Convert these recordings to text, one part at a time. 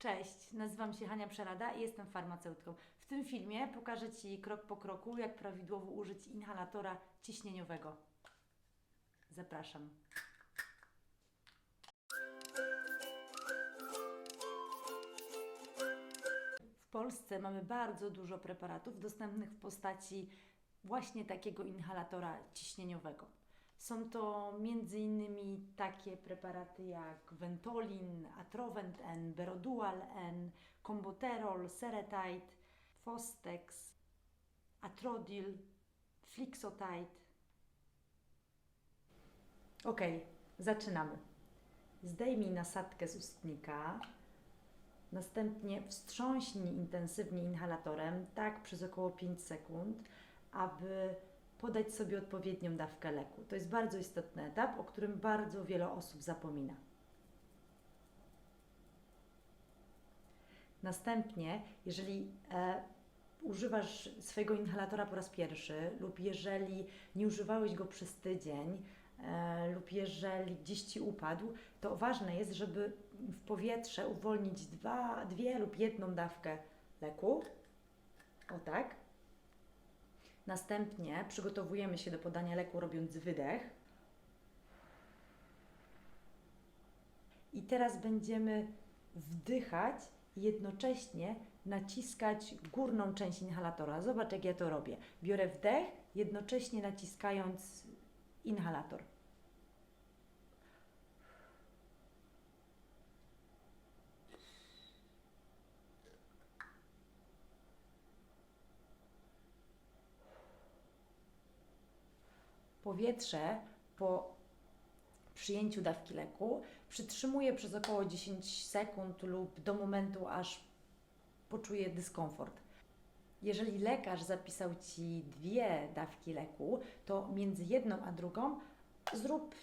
Cześć, nazywam się Hania Przerada i jestem farmaceutką. W tym filmie pokażę Ci krok po kroku, jak prawidłowo użyć inhalatora ciśnieniowego. Zapraszam. W Polsce mamy bardzo dużo preparatów dostępnych w postaci właśnie takiego inhalatora ciśnieniowego. Są to m.in. takie preparaty jak Ventolin, Atrovent N, Berodual N, Comboterol, Seretide, Fostex, Atrodil, Flixotide. Ok, zaczynamy. Zdejmij nasadkę z ustnika. Następnie wstrząśnij intensywnie inhalatorem, tak przez około 5 sekund, aby podać sobie odpowiednią dawkę leku. To jest bardzo istotny etap, o którym bardzo wiele osób zapomina. Następnie, jeżeli e, używasz swojego inhalatora po raz pierwszy, lub jeżeli nie używałeś go przez tydzień, e, lub jeżeli gdzieś ci upadł, to ważne jest, żeby w powietrze uwolnić dwa, dwie lub jedną dawkę leku. O tak. Następnie przygotowujemy się do podania leku, robiąc wydech. I teraz będziemy wdychać jednocześnie naciskać górną część inhalatora. Zobacz, jak ja to robię. Biorę wdech, jednocześnie naciskając inhalator. Powietrze po przyjęciu dawki leku przytrzymuję przez około 10 sekund lub do momentu, aż poczuję dyskomfort. Jeżeli lekarz zapisał Ci dwie dawki leku, to między jedną a drugą zrób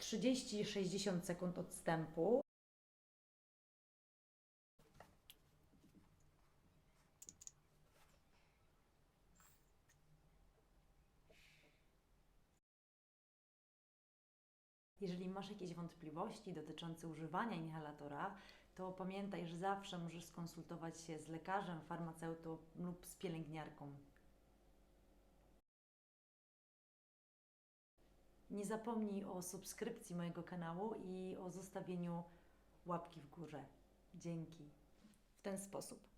30-60 sekund odstępu. Jeżeli masz jakieś wątpliwości dotyczące używania inhalatora, to pamiętaj, że zawsze możesz skonsultować się z lekarzem, farmaceutą lub z pielęgniarką. Nie zapomnij o subskrypcji mojego kanału i o zostawieniu łapki w górze. Dzięki. W ten sposób.